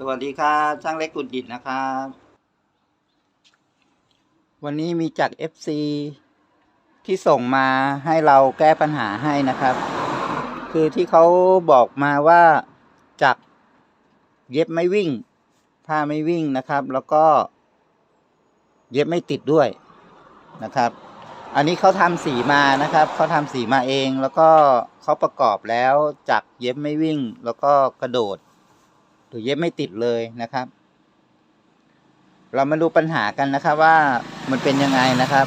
สวัสดีครับช่างเล็กกุดดิดนะครับ วันนี้มีจาก FC ที่ส่งมาให้เราแก้ปัญหาให้นะครับ คือที่เขาบอกมาว่าจากเย็บไม่วิ่ง ผ้าไม่วิ่งนะครับ แล้วก็ เย็บไม่ติดด้วยนะครับ อันนี้เขาทำสีมานะครับเขาทำสีมาเองแล้วก็เขาประกอบแล้วจากเย็บไม่วิ่ง แล้วก็กระโดด หรือเย็บไม่ติดเลยนะครับ เรามาดูปัญหากันนะครับว่ามันเป็นยังไงนะครับ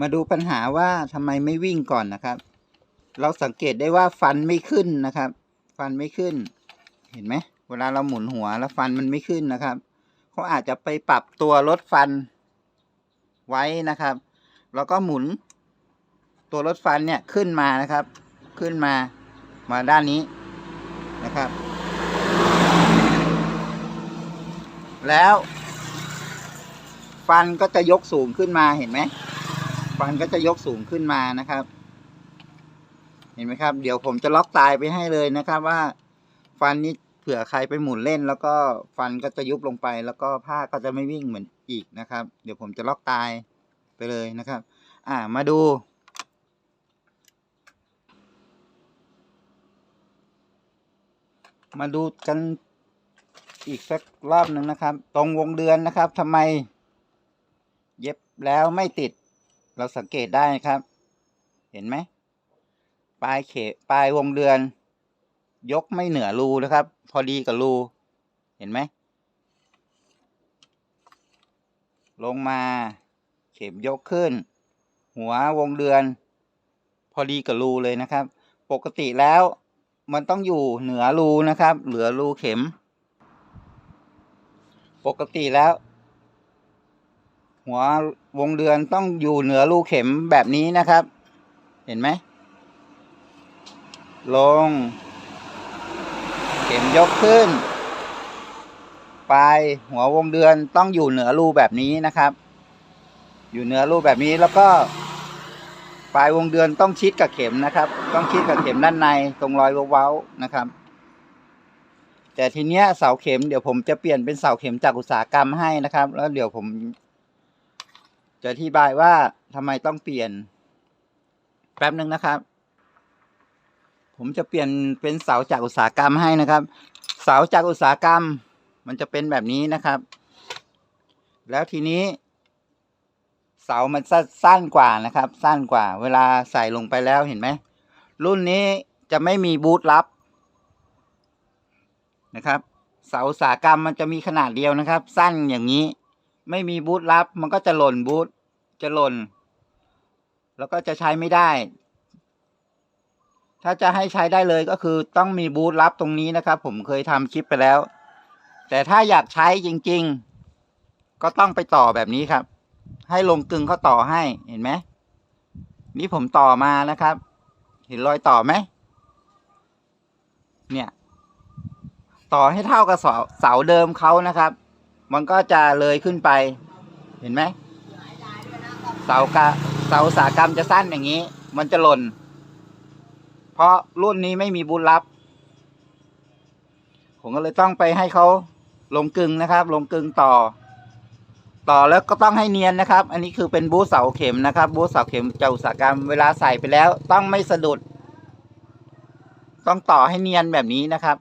มาดูปัญหาว่าทำไมไม่วิ่งก่อนนะครับ เราสังเกตได้ว่าฟันไม่ขึ้นนะครับ ฟันไม่ขึ้น เห็นไหมเวลาเราหมุนหัวแล้วฟันมันไม่ขึ้นนะครับเขาอาจจะไปปรับตัวลดฟันไว้นะครับ แล้วก็หมุนตัวลดฟันเนี่ยขึ้นมานะครับ ขึ้นมา มาด้านนี้นะครับ แล้ว ฟันก็จะยกสูงขึ้นมาเห็นไหมฟันก็จะยกสูงขึ้นมานะครับ เห็นไหมครับ เดี๋ยวผมจะล็อกตายไปให้เลยนะครับว่า ฟันนี้เผื่อใครไปหมุนเล่น แล้วก็ฟันก็จะยุบลงไป แล้วก็ผ้าก็จะไม่วิ่งเหมือนอีกนะครับ เดี๋ยวผมจะล็อกตายไปเลยนะครับ อ่ามาดู มาดูกันอีกสักรอบหนึ่งนะครับ ตรงวงเดือนนะครับทำไม เย็บแล้วไม่ติด เราสังเกตได้ครับ เห็นไหมปลายเขปลายวงเดือน ยกไม่เหนือรูนะครับ พอดีกับรู เห็นไหมลงมา เข็มยกขึ้น หัววงเดือน พอดีกับรูเลยนะครับ ปกติแล้ว มันต้องอยู่เหนือรูนะครับ เหลือรูเข็ม ปกติแล้ว หัววงเดือนต้องอยู่เหนือรูเข็มแบบนี้นะครับ เห็นไหม ลง เข็มยกขึ้น ไปหัววงเดือนต้องอยู่เหนือรูแบบนี้นะครับ อยู่เหนือรูแบบนี้แล้วก็ ปลายวงเดือนต้องชิดกับเข็มนะครับ ต้องชิดกับเข็มด้านในตรงรอยเว้าๆนะครับ แต่ทีเนี้ยเสาเข็มเดี๋ยวผมจะเปลี่ยนเป็นเสาเข็มจากอุตสาหกรรมให้นะครับ แล้วเดี๋ยวผม จะอธิบายว่าทำไมต้องเปลี่ยน แป๊บหนึ่งนะครับ ผมจะเปลี่ยนเป็นเสาจากอุตสาหกรรมให้นะครับ เสาจากอุตสาหกรรม มันจะเป็นแบบนี้นะครับ แล้วทีนี้ เสามันสั้นกว่านะครับ สั้นกว่า เวลาใส่ลงไปแล้วเห็นไหม รุ่นนี้จะไม่มีบูทลับนะครับ เสาอุตสากรรมมันจะมีขนาดเดียวนะครับ สั้นอย่างนี้ ไม่มีบูทลับ มันก็จะหล่นบูทจะหล่น แล้วก็จะใช้ไม่ได้ ถ้าจะให้ใช้ได้เลยก็คือต้องมีบูทลับตรงนี้นะครับ ผมเคยทำคลิปไปแล้ว แต่ถ้าอยากใช้จริง ๆ ก็ต้องไปต่อแบบนี้ครับ ให้ลงกึงเขาต่อให้เห็นไหมนี่ผมต่อมานะครับ เห็นรอยต่อไหมเนี่ย ต่อให้เท่ากับเสาเสาเดิมเขานะครับ มันก็จะเลยขึ้นไป เห็นไหมเสากะเสาอุตสากรรมจะสั้นอย่างนี้ มันจะหล่น เพราะรุ่นนี้ไม่มีบูทลับ ผมก็เลยต้องไปให้เขาลงกึงนะครับ ลงกึงต่อ ต่อแล้วก็ต้องให้เนียนนะครับ อันนี้คือเป็นบูธเสาเข็มนะครับ บูธเสาเข็มจากอุตสาหกรรมเวลาใส่ไปแล้ว ต้องไม่สะดุด ต้องต่อให้เนียนแบบนี้นะครับ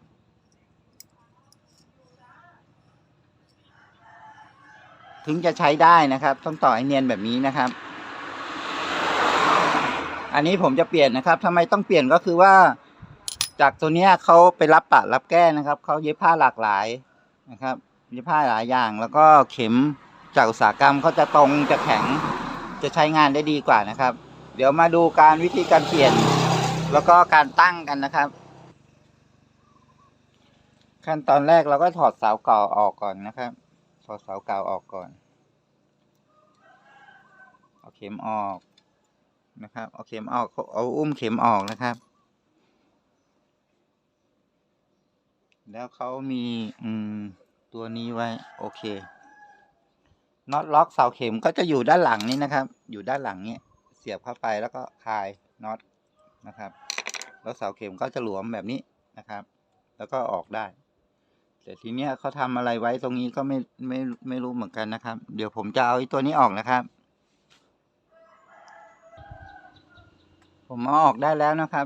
ถึงจะใช้ได้นะครับ ต้องต่อให้เนียนแบบนี้นะครับ อันนี้ผมจะเปลี่ยนนะครับทำไมต้องเปลี่ยนก็คือว่า จากตัวเนี้ยเขาไปรับปะรับแก้นะครับเขาเย็บผ้าหลากหลายนะครับเย็บผ้าหลายอย่างแล้วก็เข็ม จากอุตสาหกรรมเขาจะตรงจะแข็งจะใช้งานได้ดีกว่านะครับ เดี๋ยวมาดูการวิธีการเปลี่ยน แล้วก็การตั้งกันนะครับ ขั้นตอนแรกเราก็ถอดเสาเก่าออกก่อนนะครับ ถอดเสาเก่าออกก่อนเอาเข็มออกนะครับเอาเข็มออกเอาอุ้มเข็มออกนะครับ แล้วเขามีอืมตัวนี้ไว้ โอเค น็อตล็อกเสาเข็มก็จะอยู่ด้านหลังนี้นะครับ อยู่ด้านหลังนี้เสียบเข้าไปแล้วก็คลายน็อตนะครับ แล้วเสาเข็มก็จะหลวมแบบนี้นะครับ แล้วก็ออกได้ แต่ทีเนี้ยเขาทำอะไรไว้ตรงนี้ก็ไม่ไม่ไม่รู้เหมือนกันนะครับ เดี๋ยวผมจะเอาไอ้ตัวนี้ออกนะครับ ผมเอาออกได้แล้วนะครับ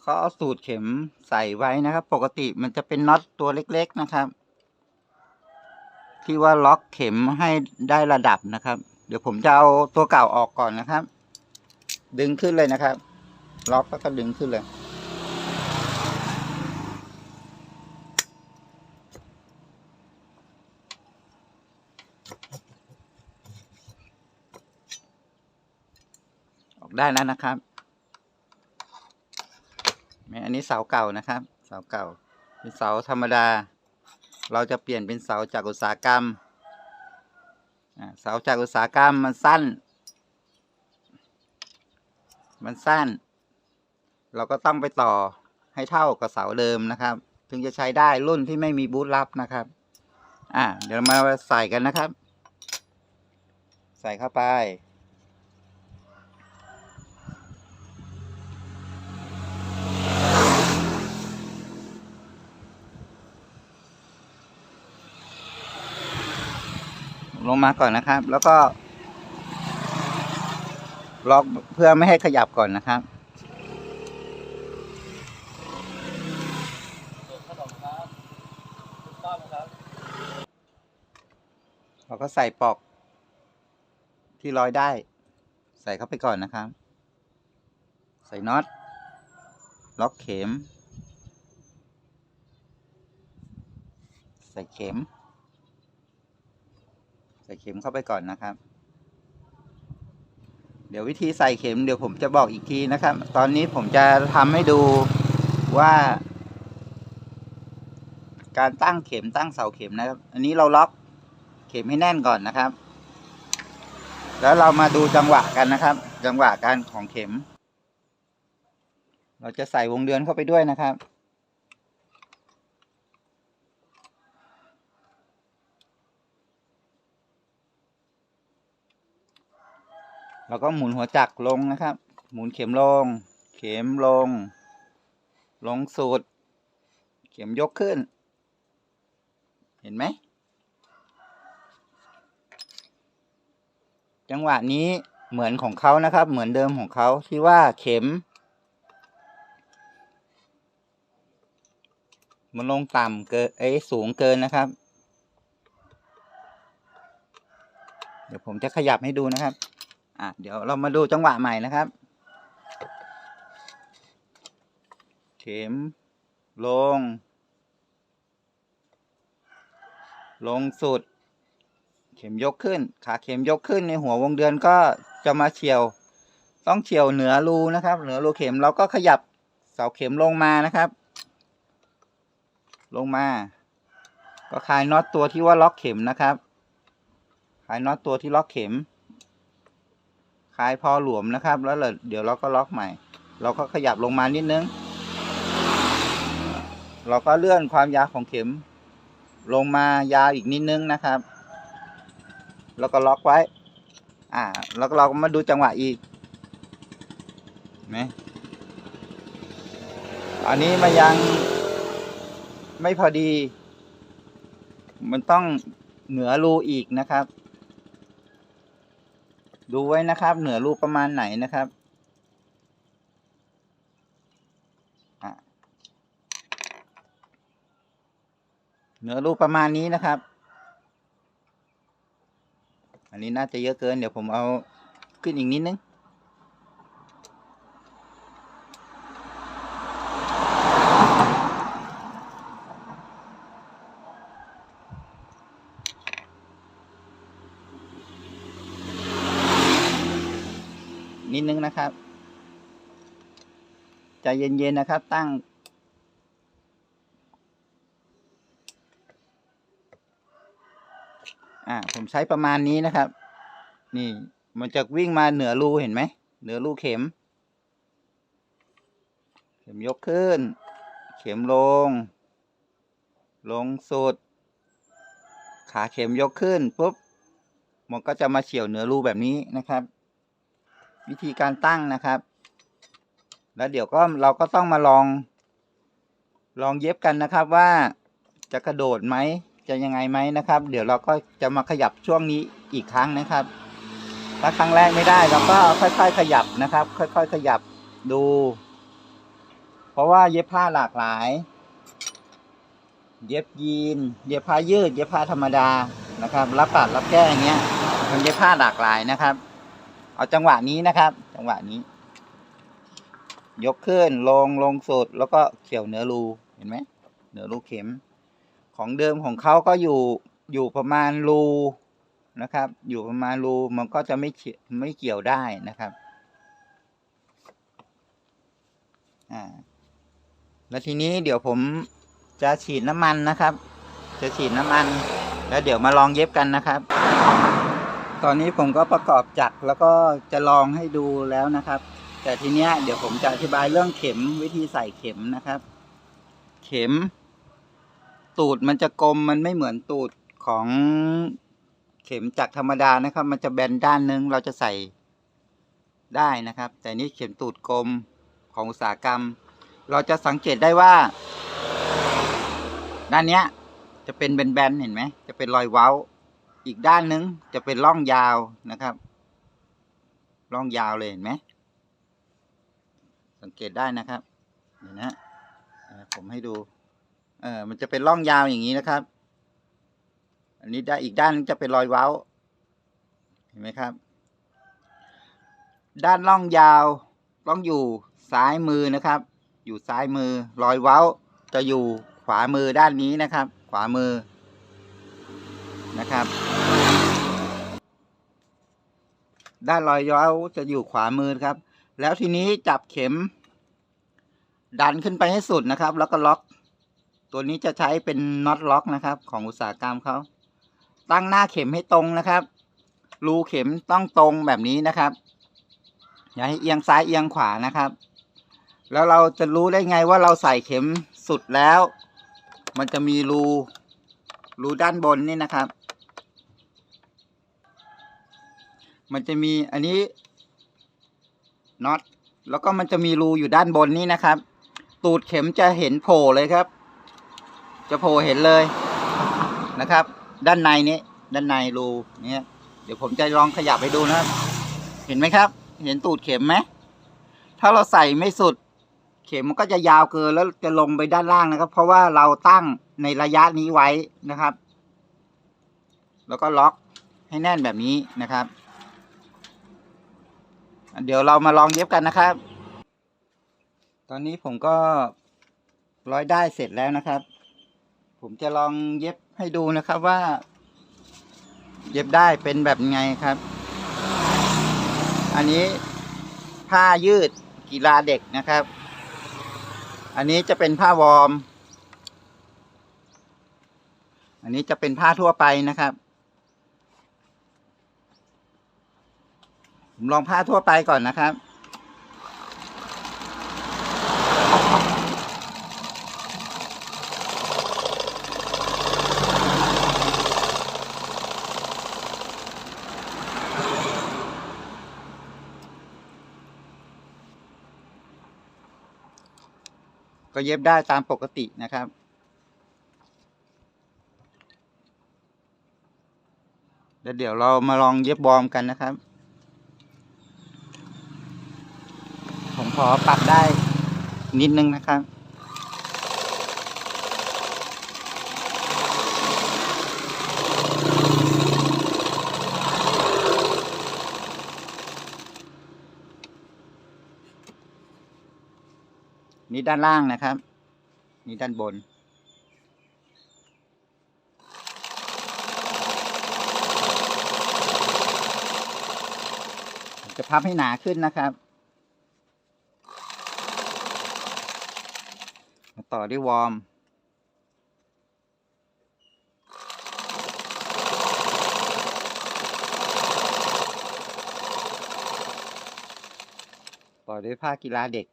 เขาเอาสูตรเข็มใส่ไว้นะครับ ปกติมันจะเป็นน็อตตัวเล็ก ๆ นะครับ ที่ว่าล็อกเข็มให้ได้ระดับนะครับ เดี๋ยวผมจะเอาตัวเก่าออกก่อนนะครับ ดึงขึ้นเลยนะครับ ล็อกแล้วก็ดึงขึ้นเลยออกได้แล้วนะครับอันนี้เสาเก่านะครับ เสาเก่าเป็นเสาธรรมดา เราจะเปลี่ยนเป็นเสาจากอุตสาหกรรมเสาจากอุตสาหกรรมมันสั้น มันสั้น เราก็ต้องไปต่อให้เท่ากับเสาเดิมนะครับ ถึงจะใช้ได้รุ่นที่ไม่มีบูทลับนะครับ อ่าเดี๋ยวมาใส่กันนะครับ ใส่เข้าไป ลงมาก่อนนะครับ แล้วก็ล็อกเพื่อไม่ให้ขยับก่อนนะครับ เราก็ใส่ปลอก ที่ร้อยได้ ใส่เข้าไปก่อนนะครับ ใส่น็อต ล็อกเข็ม ใส่เข็ม ส่เข็มเข้าไปก่อนนะครับ เดี๋ยววิธีใส่เข็มเดี๋ยวผมจะบอกอีกทีนะครับ ตอนนี้ผมจะทำให้ดูว่า การตั้งเข็มตั้งเสาเข็มนะครับ อันนี้เราล็อกเข็มให้แน่นก่อนนะครับ แล้วเรามาดูจังหวะกันนะครับ จังหวะการของเข็ม เราจะใส่วงเดือนเข้าไปด้วยนะครับ เราก็หมุนหัวจักรลงนะครับ หมุนเข็มลง เข็มลง ลงสุด เข็มยกขึ้น เห็นไหม จังหวะนี้เหมือนของเขานะครับ เหมือนเดิมของเขาที่ว่าเข็ม มันลงต่ำเกินเอ้ยสูงเกินนะครับ เดี๋ยวผมจะขยับให้ดูนะครับ อะเดี๋ยวเรามาดูจังหวะใหม่นะครับ เข็ม ลง ลงสุด เข็มยกขึ้น ขาเข็มยกขึ้นในหัววงเดือนก็จะมาเฉียว ต้องเฉียวเหนือรูนะครับ เหนือรูเข็มเราก็ขยับเสาเข็มลงมานะครับ ลงมา ก็คลายน็อตตัวที่ว่าล็อกเข็มนะครับ คลายน็อตตัวที่ล็อกเข็ม คลายพอหลวมนะครับ แล้วเดี๋ยวเราก็ล็อกใหม่ เราก็ขยับลงมานิดนึง เราก็เลื่อนความยาวของเข็ม ลงมายาวอีกนิดนึงนะครับ แล้วก็ล็อกไว้ อ่า แล้วก็เราก็มาดูจังหวะอีกไหมอันนี้มันยังไม่พอดี มันต้องเหนือรูอีกนะครับ ดูไว้นะครับ เหนือรูประมาณไหนนะครับเหนือรูประมาณนี้นะครับ อันนี้น่าจะเยอะเกิน เดี๋ยวผมเอาขึ้นอีกนิดนึง นิดนึงนะครับใจเย็นๆนะครับ ตั้ง อ่า ผมใช้ประมาณนี้นะครับ นี่ มันจะวิ่งมาเหนือรูเห็นไหม เหนือรูเข็ม เข็มยกขึ้น เข็มลง ลงสุด ขาเข็มยกขึ้นปุ๊บ มันก็จะมาเฉี่ยวเหนือรูแบบนี้นะครับ วิธีการตั้งนะครับ แล้วเดี๋ยวก็เราก็ต้องมาลอง ลองเย็บกันนะครับว่าจะกระโดดไหมจะยังไงไหมนะครับ เดี๋ยวเราก็จะมาขยับช่วงนี้อีกครั้งนะครับ ถ้าครั้งแรกไม่ได้เราก็ค่อยๆขยับนะครับ ค่อย ๆ ขยับดู เพราะว่าเย็บผ้าหลากหลาย เย็บยีน เย็บผ้ายืด เย็บผ้าธรรมดานะครับ รับปัดรับแก้อย่างเงี้ยมันเย็บผ้าหลากหลายนะครับ เอาจังหวะนี้นะครับ จังหวะนี้ ยกขึ้นลงลงสุดแล้วก็เขี่ยวเนื้อรูเห็นไหมเนื้อรูเข็ม ของเดิมของเขาก็อยู่อยู่ประมาณรูนะครับ อยู่ประมาณรูมันก็จะไม่ไม่เกี่ยวได้นะครับอ่าแล้วทีนี้เดี๋ยวผมจะฉีดน้ำมันนะครับ จะฉีดน้ำมัน แล้วเดี๋ยวมาลองเย็บกันนะครับ ตอนนี้ผมก็ประกอบจักรแล้วก็จะลองให้ดูแล้วนะครับ แต่ทีเนี้ยเดี๋ยวผมจะอธิบายเรื่องเข็มวิธีใส่เข็มนะครับ เข็ม ตูดมันจะกลมมันไม่เหมือนตูดของเข็มจักรธรรมดานะครับ มันจะแบนด้านนึงเราจะใส่ได้นะครับ แต่นี่เข็มตูดกลมของอุตสาหกรรม เราจะสังเกตได้ว่า ด้านเนี้ยจะเป็นแบนๆเห็นไหมจะเป็นรอยเว้า อีกด้านนึงจะเป็นร่องยาวนะครับร่องยาวเลยเห็นไหมสังเกตได้นะครับเดี๋ยวนะผมให้ดูเออมันจะเป็นร่องยาวอย่างนี้นะครับ อันนี้ได้อีกด้านนึงจะเป็นรอยเว้า เห็นไหมครับ ด้านร่องยาวต้องอยู่ซ้ายมือนะครับ อยู่ซ้ายมือรอยเว้าจะอยู่ขวามือด้านนี้นะครับ ขวามือ นะครับ ด้านรอยเว้าจะอยู่ขวามือครับ แล้วทีนี้จับเข็ม ดันขึ้นไปให้สุดนะครับ แล้วก็ล็อก ตัวนี้จะใช้เป็นน็อตล็อกนะครับ ของอุตสาหกรรมเขาตั้งหน้าเข็มให้ตรงนะครับ รูเข็มต้องตรงแบบนี้นะครับ อย่าให้เอียงซ้ายเอียงขวานะครับ แล้วเราจะรู้ได้ไงว่าเราใส่เข็มสุดแล้ว มันจะมีรูรูด้านบนนี่นะครับ มันจะมีอันนี้น็อตแล้วก็มันจะมีรูอยู่ด้านบนนี่นะครับ ตูดเข็มจะเห็นโผล่เลยครับ จะโผล่เห็นเลยนะครับ ด้านในนี้ ด้านในรูเนี่ยเดี๋ยวผมจะลองขยับให้ดูนะครับเห็นไหมครับ เห็นตูดเข็มไหมถ้าเราใส่ไม่สุด เข็มมันก็จะยาวเกินแล้วจะลงไปด้านล่างนะครับ เพราะว่าเราตั้งในระยะนี้ไว้นะครับ แล้วก็ล็อกให้แน่นแบบนี้นะครับ เดี๋ยวเรามาลองเย็บกันนะครับ ตอนนี้ผมก็ร้อยได้เสร็จแล้วนะครับ ผมจะลองเย็บให้ดูนะครับว่า เย็บได้เป็นแบบไงครับ อันนี้ผ้ายืดกีฬาเด็กนะครับ อันนี้จะเป็นผ้าวอร์ม อันนี้จะเป็นผ้าทั่วไปนะครับ ผมลองผ้าทั่วไปก่อนนะครับ ก็เย็บได้ตามปกตินะครับแล้วเดี๋ยวเรามาลองเย็บบอมกันนะครับ ผม ขอปรับได้นิดนึงนะครับ นี่ด้านล่างนะครับ นี่ด้านบนจะพับให้หนาขึ้นนะครับ ต่อด้วยวอร์มต่อด้วยผ้ากีฬาเด็ก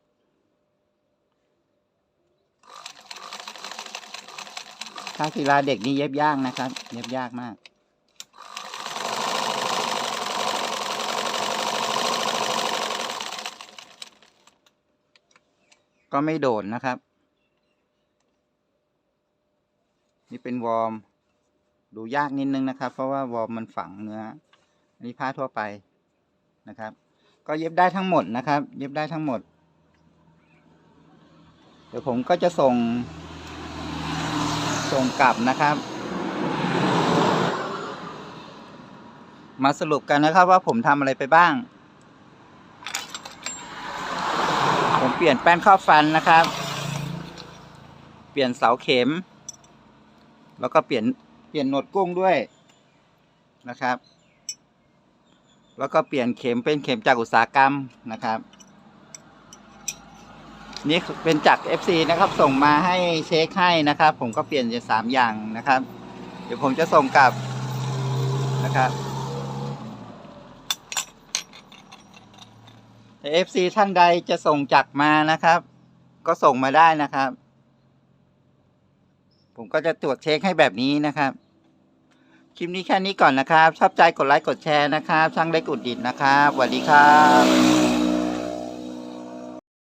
ผ้ากีฬาเด็กนี่เย็บยากนะครับ เย็บยากมาก ก็ไม่โดดนะครับ นี่เป็นวอร์ม ดูยากนิดนึงนะครับ เพราะว่าวอร์มมันฝังเนื้อ อันนี้ผ้าทั่วไปนะครับ ก็เย็บได้ทั้งหมดนะครับ เย็บได้ทั้งหมด เดี๋ยวผมก็จะส่ง ส่งกลับนะครับ มาสรุปกันนะครับว่าผมทำอะไรไปบ้าง ผมเปลี่ยนแป้นข้อฟันนะครับ เปลี่ยนเสาเข็ม แล้วก็เปลี่ยนเปลี่ยนหนวดกุ้งด้วยนะครับ แล้วก็เปลี่ยนเข็มเป็นเข็มจากอุตสาหกรรมนะครับ นี่เป็นจาก FC นะครับ ส่งมาให้เช็คให้นะครับ ผมก็เปลี่ยนจะสามอย่างนะครับ เดี๋ยวผมจะส่งกลับนะครับเอฟซีท่านใดจะส่งจักรมานะครับ ก็ส่งมาได้นะครับ ผมก็จะตรวจเช็คให้แบบนี้นะครับคลิปนี้แค่นี้ก่อนนะครับ ชอบใจกดไลค์กดแชร์นะครับ ช่างเล็กอุดดิดนะครับสวัสดีครับ